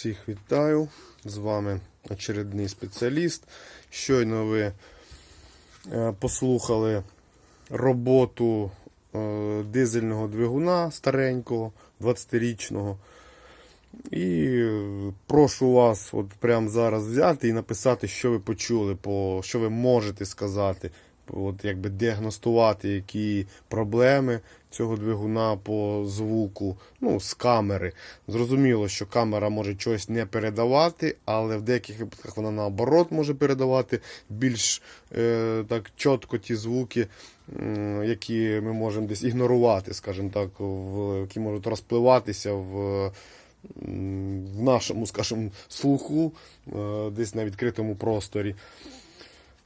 Всіх вітаю! З вами очередний спеціаліст. Щойно ви е, послухали роботу е, дизельного двигуна старенького, 20-річного. І е, прошу вас от прямо зараз взяти і написати, що ви почули, по, що ви можете сказати, от якби діагностувати, які проблеми цього двигуна по звуку, ну, з камери. Зрозуміло, що камера може щось не передавати, але в деяких випадках вона наоборот може передавати більш е, так чітко ті звуки, м, які ми можемо десь ігнорувати, скажімо так, в, які можуть розпливатися в в нашому, скажімо, слуху, е, десь на відкритому просторі.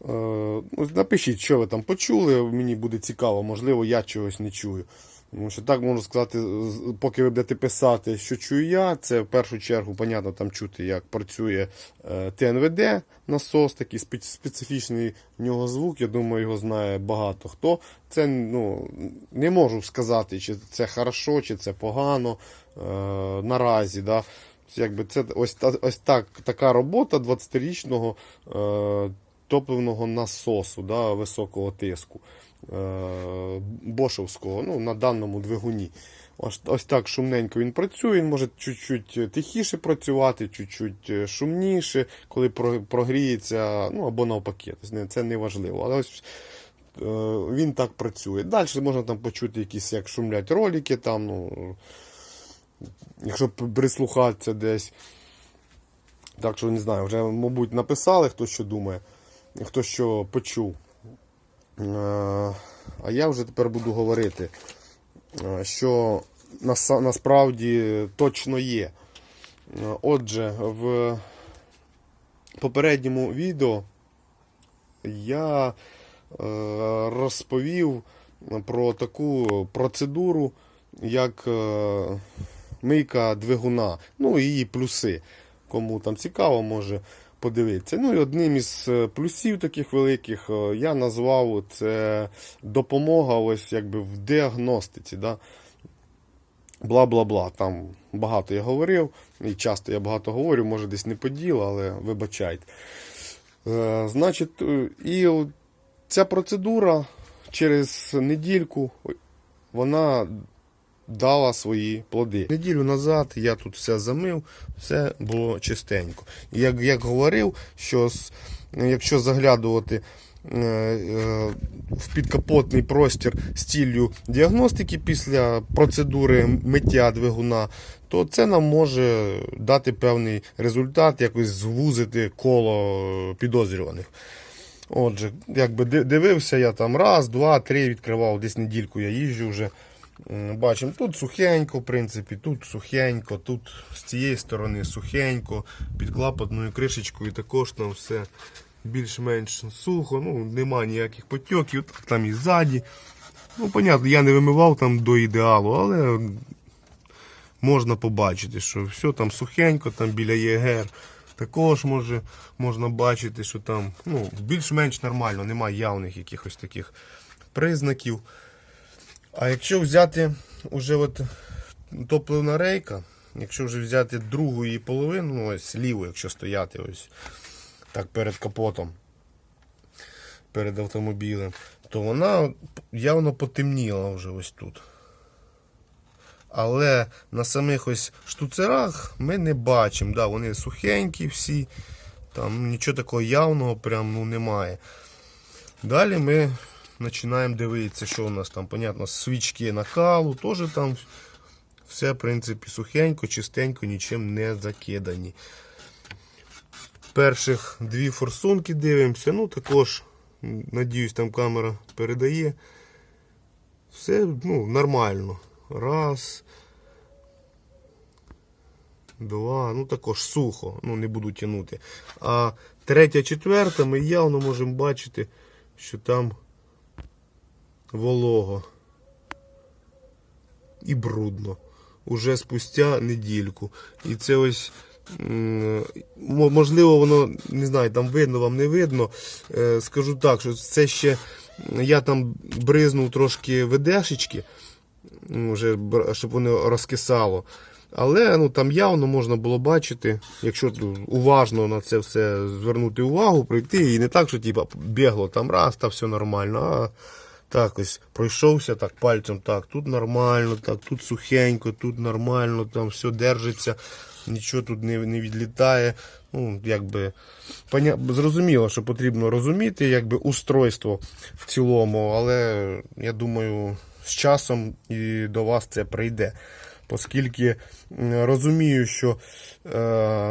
Е, Напишіть, що ви там почули, мені буде цікаво, можливо, я чогось не чую. Тому що так можу сказати, поки ви будете писати, що чую я, це в першу чергу, понятно, там чути, як працює е, ТНВД насос, такий специфічний в нього звук. Я думаю, його знає багато хто. Це ну, не можу сказати, чи це хорошо, чи це погано е, наразі. Да? Якби це ось, ось так, така робота 20-річного е, топливного насосу да, високого тиску е, бошовського ну, на даному двигуні. Ось, ось так шумненько він працює, він може чуть-чуть тихіше працювати, чуть-чуть е, шумніше, коли прогріється, ну або навпаки. Це не важливо. Але ось е, він так працює. Далі можна там почути якісь, як шумлять ролики, там, ну, якщо прислухатися десь. Так що не знаю, вже, мабуть, написали, хто що думає, хто що почув. Е, А я вже тепер буду говорити, е, що насправді точно є. Е, Отже, в попередньому відео я розповів про таку процедуру, як мийка двигуна, ну і її плюси. Кому там цікаво, може подивитися. Ну і одним із е, плюсів таких великих е, я назвав це допомога ось якби в діагностиці. Да? Бла-бла-бла. Там багато я говорив, і часто я багато говорю, може десь не поділ, але вибачайте. Е, значить, і ця процедура через недільку вона дала свої плоди. Неділю назад я тут все замив, все було чистенько. Як, як говорив, що с- якщо заглядувати е, е, в підкапотний простір з ціллю діагностики після процедури миття двигуна, то це нам може дати певний результат, якось звузити коло підозрюваних. Отже, якби ди- дивився я там раз, два, три відкривав, десь недільку я їжджу вже. Бачимо, тут сухенько, в принципі, тут сухенько, тут з цієї сторони сухенько, під клапотною кришечкою також там все більш-менш сухо, ну, нема ніяких потьоків, так там і ззаді. Ну, понятно, я не вимивав там до ідеалу, але можна побачити, що все там сухенько, там біля ЄГР. Також може, можна бачити, що там ну, більш-менш нормально, немає явних якихось таких признаків. А якщо взяти уже от топливна рейка, якщо вже взяти другу її половину, ну, ось ліву, якщо стояти ось так перед капотом, перед автомобілем, то вона явно потемніла вже ось тут. Але на самих ось штуцерах ми не бачимо. Да, вони сухенькі всі, там нічого такого явного прям ну, немає. Далі ми починаємо дивитися, що у нас там, понятно, свічки накалу, теж там все, в принципі, сухенько, чистенько, нічим не закидані. Перших дві форсунки дивимося, ну також, надіюсь, там камера передає. Все ну, нормально. Раз. Два. Ну також сухо, ну не буду тягнути. А третя, четверта ми явно можемо бачити, що там волого і брудно. Уже спустя недільку. І це ось, можливо, воно не знаю, там видно вам не видно. Е, Скажу так, що це ще я там бризнув трошки ведешечки, вже, щоб воно розкисало. Але ну, там явно можна було бачити, якщо уважно на це все звернути увагу, пройти. І не так, що типа, бігло там раз, та все нормально, а так ось пройшовся так пальцем, так, тут нормально, так, тут сухенько, тут нормально, там все держиться, нічого тут не, не відлітає. Ну, якби, поня... Зрозуміло, що потрібно розуміти якби, устройство в цілому, але я думаю, з часом і до вас це прийде. Оскільки розумію, що,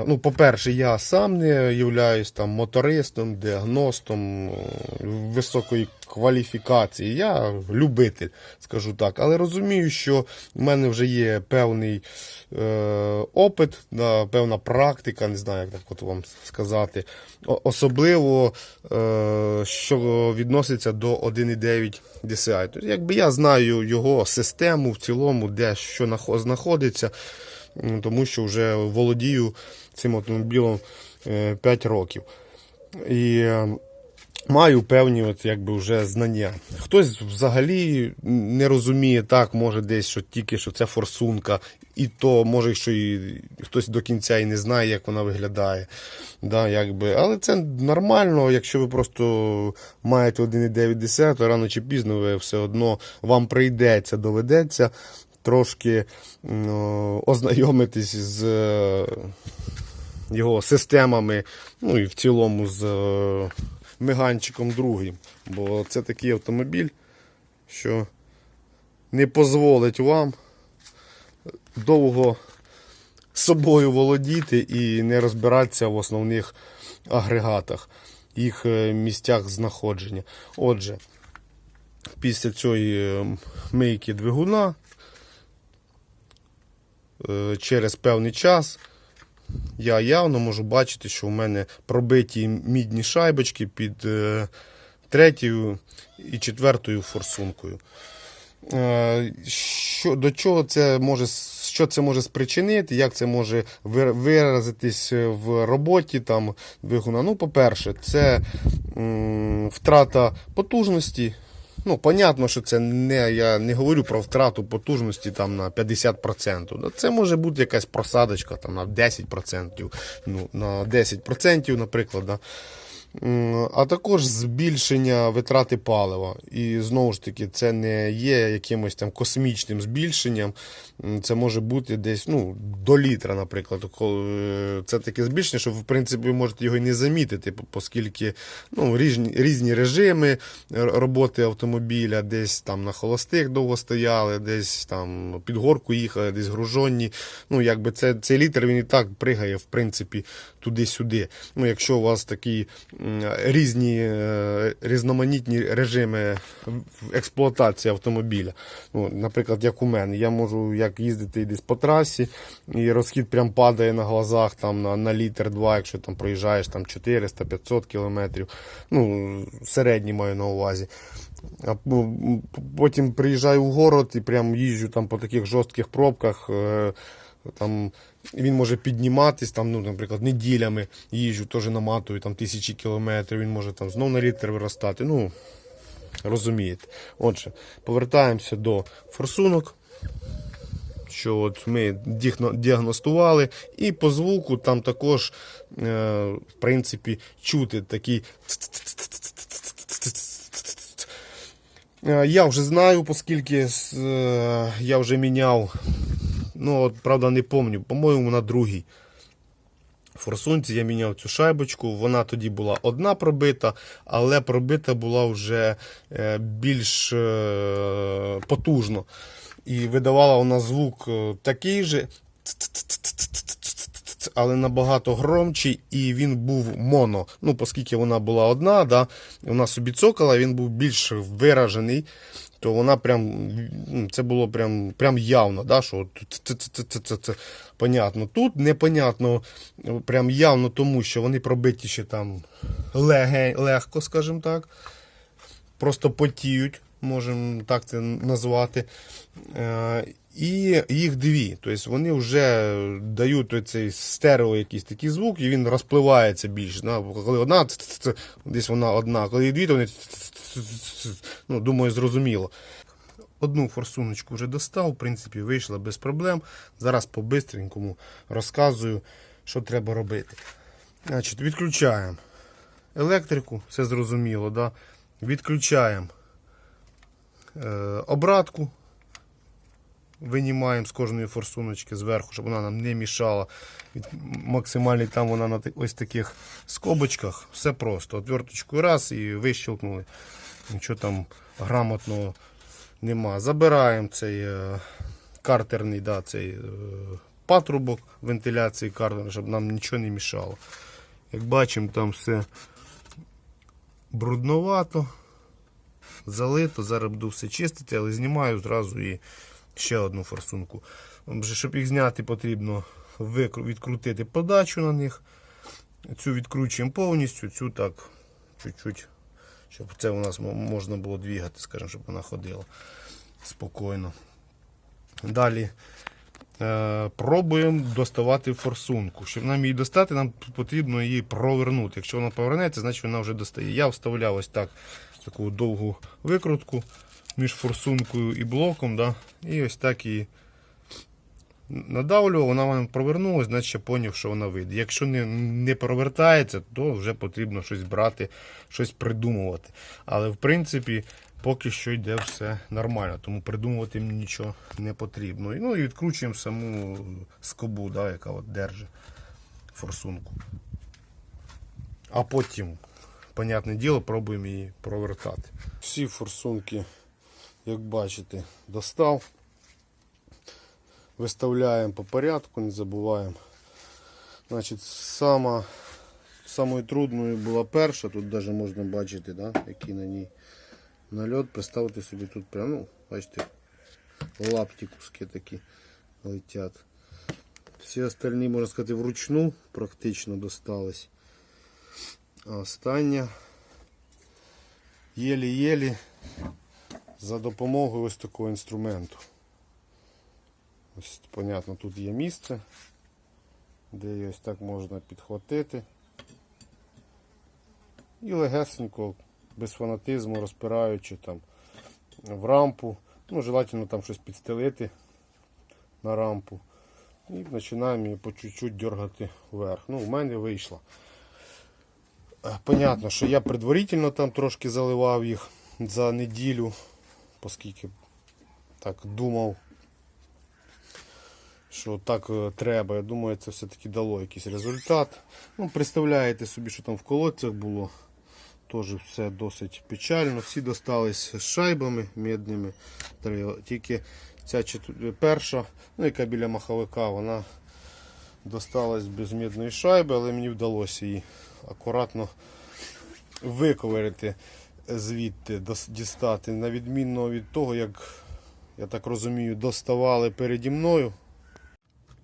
ну, по-перше, я сам не являюсь там мотористом, діагностом е, високої кваліфікації. Я любитель, скажу так. Але розумію, що в мене вже є певний е, опит, да, певна практика, не знаю, як так от вам сказати. Особливо, е, що відноситься до 1.9 DCI. Тобто, якби я знаю його систему в цілому, де що нахо- знаходиться, тому що вже володію цим автомобілем 5 років. І е, маю певні от, якби, вже знання. Хтось взагалі не розуміє так, може десь, що тільки що це форсунка, і то може, що і хтось до кінця і не знає, як вона виглядає. Да, якби. Але це нормально, якщо ви просто маєте 1,9, то рано чи пізно ви все одно вам прийдеться, доведеться трошки ознайомитись з е, його системами, ну і в цілому з е, миганчиком другим. Бо це такий автомобіль, що не дозволить вам довго собою володіти і не розбиратися в основних агрегатах, їх е, місцях знаходження. Отже, після цієї мийки двигуна через певний час я явно можу бачити, що в мене пробиті мідні шайбочки під е, третьою і четвертою форсункою. Е, Що, до чого це може, що це може спричинити, як це може виразитись в роботі там, двигуна? Ну, по-перше, це м, втрата потужності. Ну, понятно, що це не, я не говорю про втрату потужності там на 50%. Ну, Це може бути якась просадочка там, на 10%, ну, на 10%, наприклад. Да. А також збільшення витрати палива. І знову ж таки, це не є якимось там космічним збільшенням. Це може бути десь ну, до літра, наприклад. Це таке збільшення, що в принципі ви можете його і не замітити, оскільки ну, різні, різні режими роботи автомобіля, десь там на холостих довго стояли, десь там під горку їхали, десь гружонні. Ну, якби це, цей літр він і так пригає, в принципі, туди-сюди. Ну, якщо у вас такі різні е, різноманітні режими експлуатації автомобіля. Ну, наприклад, як у мене, я можу як їздити десь по трасі, і розхід прям падає на глазах там, на, на літр два, якщо там проїжджаєш там 400-500 кілометрів. Ну, середній маю на увазі. А потім приїжджаю в город і прям їжджу там по таких жорстких пробках. Там він може підніматись, там, ну, наприклад, неділями їжджу, теж наматую там тисячі кілометрів, він може там знов на літр виростати. Ну, розумієте. Отже, повертаємося до форсунок. Що от ми діагностували, і по звуку там також, е, в принципі, чути такий. Е, Я вже знаю, оскільки е, я вже міняв. Ну, от, правда, не пам'ятаю, по-моєму, на другій форсунці я міняв цю шайбочку. Вона тоді була одна пробита, але пробита була вже е, більш е, потужно. І видавала вона звук е, такий же, але набагато громчий, і він був моно. Ну, оскільки вона була одна, да, вона собі цокала, він був більш виражений. То вона прям, ну, це було прям, прям явно, да, що це, це, це, це, це, понятно. Тут непонятно, прям явно тому, що вони пробиті ще там леге, легко, скажімо так. Просто потіють, можемо так це назвати. І їх дві. Тобто вони вже дають цей стерео якийсь такий звук, і він розпливається більше. Коли одна, десь вона одна, коли дві, то вони ну, думаю, зрозуміло. Одну форсуночку вже достав, в принципі, вийшла без проблем. Зараз по-бистренькому розказую, що треба робити. Значить, відключаємо електрику, все зрозуміло, да? відключаємо е, обратку, винімаємо з кожної форсуночки зверху, щоб вона нам не мішала. Від, максимальний там вона на ось таких скобочках. Все просто. Отверточкою раз і вищелкнули. Нічого там грамотного нема. Забираємо цей е, картерний да, цей, е, патрубок вентиляції картера, щоб нам нічого не мішало. Як бачимо, там все брудновато, залито. Зараз буду все чистити, але знімаю зразу і ще одну форсунку. Щоб їх зняти, потрібно відкрутити подачу на них. Цю відкручуємо повністю, цю так чуть-чуть, щоб це у нас можна було двігати, скажімо, щоб вона ходила спокійно. Далі е, пробуємо доставати форсунку. Щоб нам її достати, нам потрібно її провернути. Якщо вона повернеться, значить вона вже достає. Я вставляв ось так таку довгу викрутку між форсункою і блоком. Да? І ось так її надавлював, вона вам провернулась, значить поняв, що вона вийде. Якщо не, не провертається, то вже потрібно щось брати, щось придумувати. Але в принципі, поки що йде все нормально, тому придумувати нічого не потрібно. Ну і відкручуємо саму скобу, да, яка от держить форсунку. А потім, понятне діло, пробуємо її провертати. Всі форсунки, як бачите, достав. Виставляємо по порядку, не забуваємо. Значить, сама, самою трудною була перша, тут навіть можна бачити, да, який на ній нальот. Представити собі тут прям, ну, бачите, лапті куски такі летять. Всі остальні, можна сказати, вручну практично достались. А остання єлі-єлі за допомогою ось такого інструменту. Ось, понятно, тут є місце, де ось так можна підхватити. І легесенько, без фанатизму, розпираючи там в рампу. Ну, желательно там щось підстелити на рампу. І починаємо її по чуть-чуть дергати вверх. Ну, у мене вийшло. Е, Понятно, що я предварительно там трошки заливав їх за неділю, оскільки так думав, що так е, треба. Я думаю, це все-таки дало якийсь результат. Ну, Представляєте собі, що там в колодцях було. Теж все досить печально. Всі достались з шайбами медними. Тільки ця перша, ну яка біля маховика, вона досталась без медної шайби, але мені вдалося її акуратно виковирити звідти, дістати. На відмінно від того, як я так розумію, доставали переді мною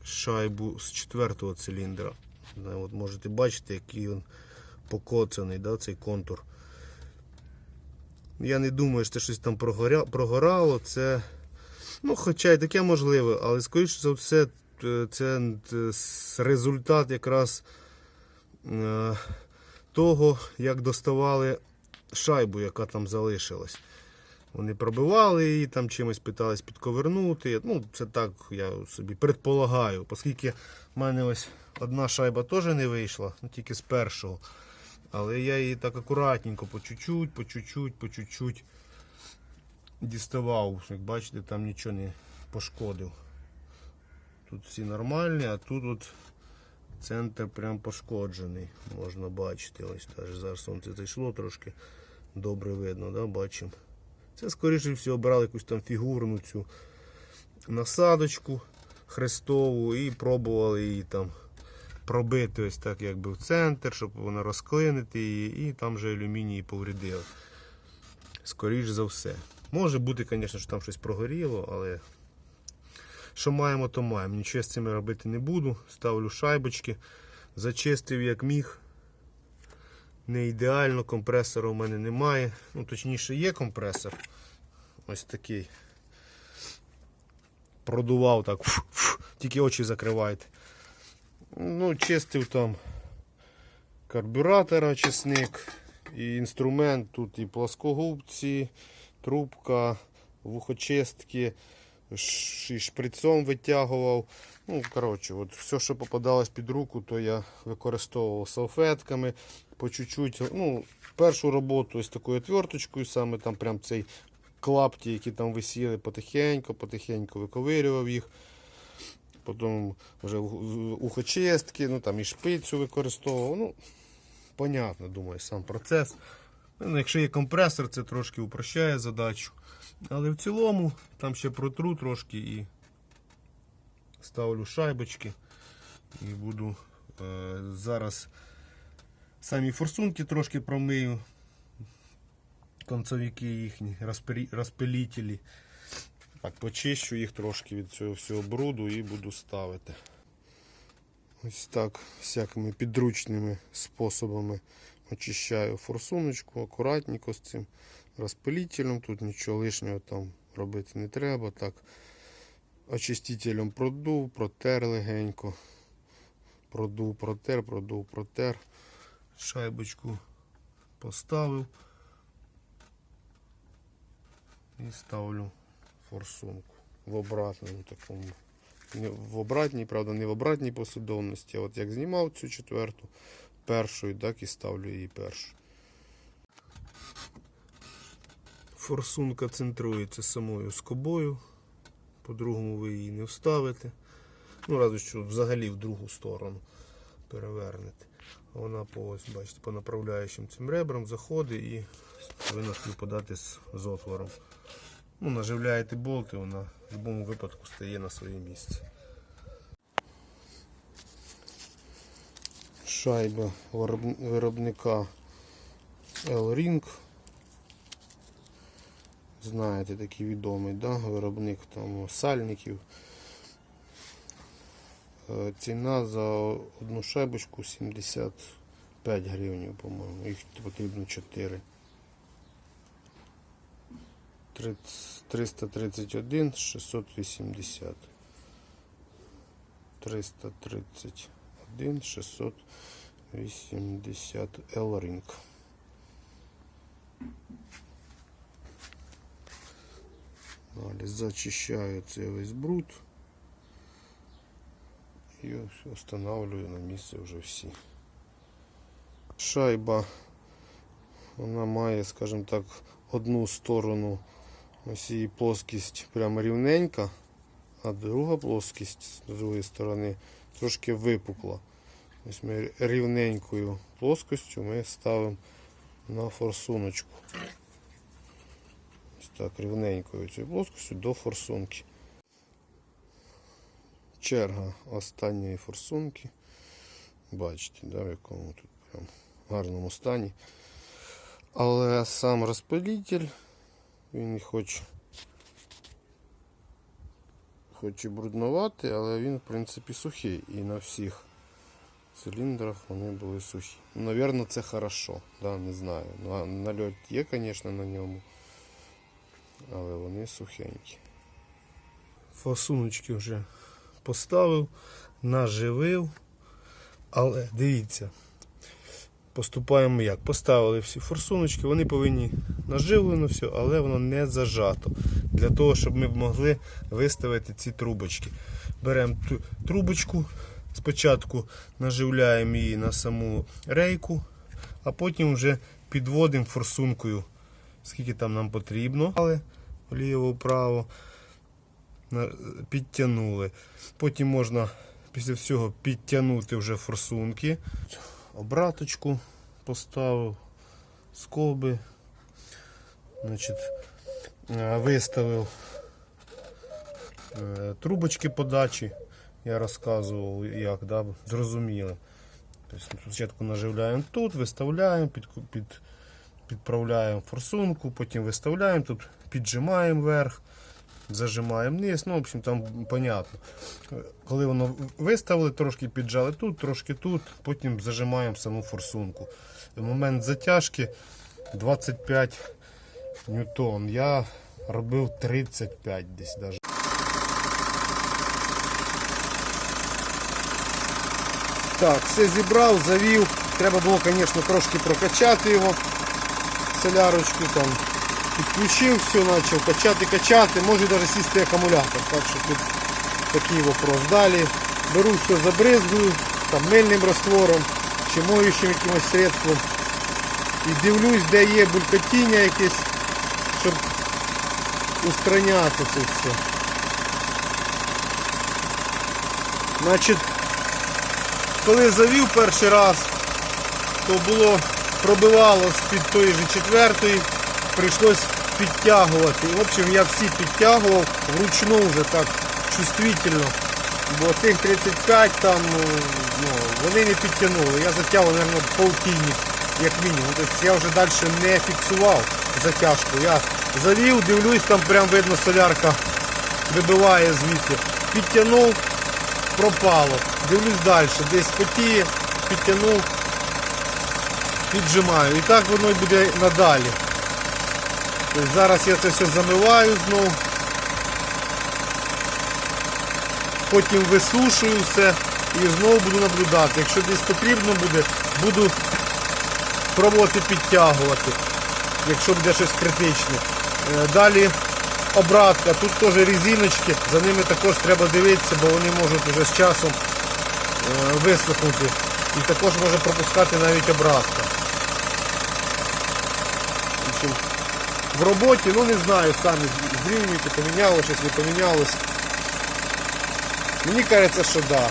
шайбу з четвертого циліндра. Да, От можете бачити, який він покоцаний, да, цей контур. Я не думаю, що щось там прогорало. Це, ну, хоча й таке можливе, але скоріше за все, е, це е, результат якраз е, того, як доставали шайбу, яка там залишилась. Вони пробивали її, там чимось питались підковернути. Ну, це так я собі предполагаю, оскільки в мене ось одна шайба теж не вийшла, ну, тільки з першого. Але я її так акуратненько, по чуть-чуть, по чуть-чуть, по чуть-чуть діставав. Як бачите, там нічого не пошкодив. Тут всі нормальні, а тут от центр прям пошкоджений. Можна бачити. Ось зараз сонце зайшло трошки. Добре видно, да? бачимо. Це, скоріше всього, брали якусь там фігурну цю насадочку хрестову і пробували її там пробити ось так якби в центр, щоб вона розклинити її, і там вже алюміній повредив. Скоріше за все. Може бути, звісно, що там щось прогоріло, але що маємо, то маємо. Нічого з цим робити не буду. Ставлю шайбочки, зачистив як міг. Не ідеально, компресора у мене немає. Ну, точніше, є компресор. Ось такий. Продував так, фу-фу, тільки очі закривайте. Ну, чистив там карбюратор очисник і інструмент. Тут і плоскогубці, трубка, вухочистки, і шприцом витягував. Ну, коротше, от все, що попадалось під руку, то я використовував салфетками по чуть-чуть. Ну, першу роботу ось такою отверточкою, саме там прям цей клапті, які там висіли, потихеньку, потихеньку виковирював їх. Потім вже ухочистки, ну там і шпицю використовував. Ну, понятно, думаю, сам процес. Ну, якщо є компресор, це трошки упрощає задачу. Але в цілому там ще протру трошки і ставлю шайбочки. І буду е, зараз самі форсунки трошки промию. Концовики їхні, розпилітелі. Так, почищу їх трошки від цього всього бруду і буду ставити. Ось так, всякими підручними способами очищаю форсуночку, акуратненько з цим розпилителем. Тут нічого лишнього там робити не треба. Так, очистителем продув, протер легенько. Продув, протер, продув, протер. Шайбочку поставив. І ставлю форсунку в обратному такому. В обратній, правда, не в обратній послідовності. От як знімав цю четверту першою, так і ставлю її першу. Форсунка центрується самою скобою. По-другому ви її не вставите. Ну, разве що взагалі в другу сторону перевернете. Вона по ось, бачите, по направляючим цим ребрам заходить і повинна співпадати з, з отвором. Ну, наживляєте болт і вона в будь-якому випадку стає на своє місце. Шайба виробника L-Ring. Знаєте, такий відомий, да? виробник там сальників. Е, Ціна за одну шайбочку 75 гривень, по-моєму. Їх потрібно 4. 331 680. 331 680 L-Ring. Далі зачищаю цей весь бруд і встановлюю на місце вже всі. Шайба, вона має, скажімо так, одну сторону ось її плоскість прямо рівненька, а друга плоскість з другої сторони трошки випукла. Ось ми рівненькою плоскостю ми ставимо на форсуночку. Ось так, рівненькою цією плоскостю до форсунки. Черга останньої форсунки. Бачите, да, в якому тут прям гарному стані. Але сам розпилитель, він хоч, хоч і брудноватий, але він в принципі сухий. І на всіх циліндрах вони були сухі. Ну, Навірно, це хорошо, да, не знаю. На- Нальот є, звісно, на ньому. Але вони сухенькі. Фасуночки вже поставив, наживив. Але дивіться, поступаємо як? Поставили всі форсуночки, вони повинні наживлено все, але воно не зажато. Для того, щоб ми могли виставити ці трубочки. Беремо ту трубочку, спочатку наживляємо її на саму рейку, а потім вже підводимо форсункою, скільки там нам потрібно. Але вліво-вправо підтягнули. Потім можна після всього підтягнути вже форсунки. Обраточку поставив, скоби. Значить, виставив е, трубочки подачі. Я розказував, як, да, зрозуміли. Тобто, спочатку наживляємо тут, виставляємо, під, під, підправляємо форсунку, потім виставляємо, тут піджимаємо вверх, зажимаємо вниз. Ну, в общем, там понятно. Коли воно виставили, трошки піджали тут, трошки тут, потім зажимаємо саму форсунку. В момент затяжки 25 ньютон. Я робив 35 десь навіть. Так, все зібрав, завів. Треба було, звісно, трошки прокачати його. Солярочку там Підключив все, почав качати, качати, може навіть сісти акумулятор. Так що тут такий вопрос. Далі беру все, забризгую там, мильним раствором чи моючим якимось средством. І дивлюсь, де є булькотіння якесь, устраняти це все. Значить, коли завів перший раз, то було пробивало з-під тої же четвертої, прийшлось підтягувати. В общем, я всі підтягував вручну вже так чувствительно. Бо тих 35 там ну, вони не підтягнули. Я затягував, мабуть, полтинник, як мінімум. Тобто я вже далі не фіксував затяжку. Я завів, дивлюсь, там прям видно солярка вибиває звідти. Підтягнув, пропало. Дивлюсь далі, десь потіє, підтягнув, піджимаю. І так воно буде надалі. Тобто зараз я це все замиваю знову. Потім висушую все і знову буду наблюдати. Якщо десь потрібно буде, буду пробувати підтягувати, якщо буде щось критичне. Е, Далі обратка, тут теж резиночки, за ними також треба дивитися, бо вони можуть вже з часом е, висохнути. І також може пропускати навіть обратка. В роботі, ну не знаю, самі зрівнюйте, поміняло щось, не помінялось. Мені кажеться, що да.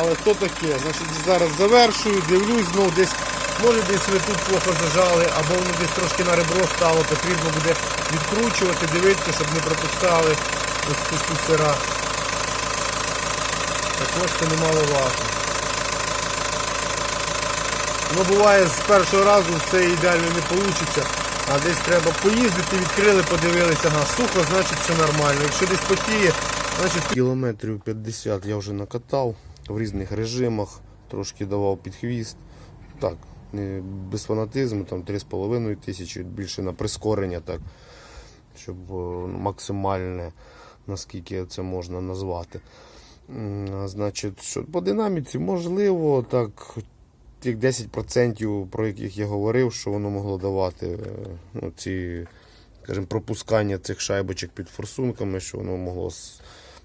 Але то таке, значить зараз завершую, дивлюсь, знов десь, може десь ви тут плохо зажали, або воно десь трошки на ребро стало, потрібно буде відкручувати, дивитися, щоб не пропускали ось ці штуцера. Також це немаловажно. Ну буває з першого разу все ідеально не вийде, а десь треба поїздити, відкрили, подивилися, ага, сухо, значить все нормально. Якщо десь потіє, значить кілометрів 50 я вже накатав в різних режимах, трошки давав під хвіст. Так, без фанатизму, там 3,5 тисячі, більше на прискорення, так, щоб е, максимальне, наскільки це можна назвати. Значить, що по динаміці можливо, так, тих 10%, про яких я говорив, що воно могло давати е, ну, ці, скажімо, пропускання цих шайбочок під форсунками, що воно могло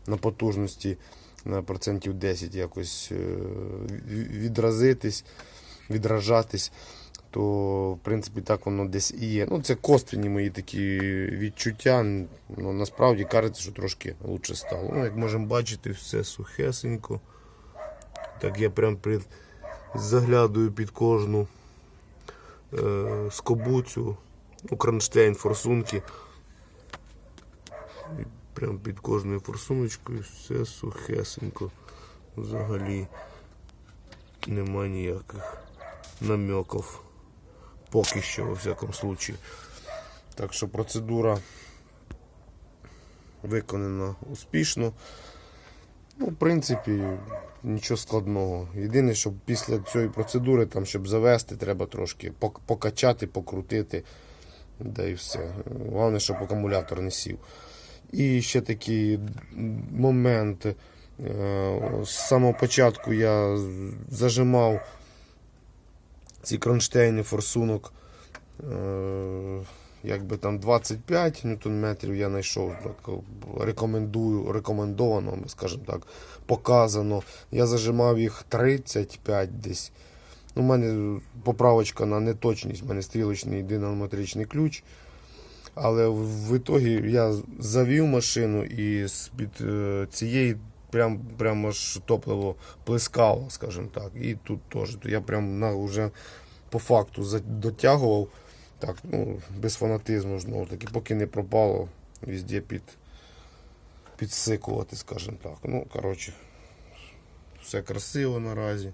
на потужності на процентів 10 якось е, відразитись, відражатись. То, в принципі, так воно десь і є. Ну, це косвенні мої такі відчуття. Ну, насправді кажеться, що трошки краще стало. Ну, як можемо бачити, все сухесенько. Так я прям при... заглядаю під кожну е... скобуцю, кронштейн, форсунки. І прям під кожною форсуночкою все сухесенько. Взагалі нема ніяких намеків. Поки що, во всякому случаї. Так що процедура виконана успішно. Ну, в принципі, нічого складного. Єдине, що після цієї процедури, там, щоб завести, треба трошки покачати, покрутити. Да і все. Головне, щоб акумулятор не сів. І ще такий момент. Е, З самого початку я зажимав ці кронштейни форсунок. е, Якби там 25 ньютон метрів я знайшов. Так, рекомендую, рекомендовано, скажімо так, показано. Я зажимав їх 35 десь. У мене поправочка на неточність, у мене стрілочний динамотричний ключ. Але в, ітогі я завів машину і з-під е, цієї прям, прям аж топливо плескало, скажімо так. І тут теж. Я прям на, вже по факту дотягував. Так, ну, без фанатизму знову таки, поки не пропало, везде під, підсикувати, скажімо так. Ну, коротше, все красиво наразі.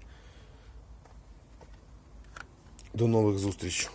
До нових зустрічей.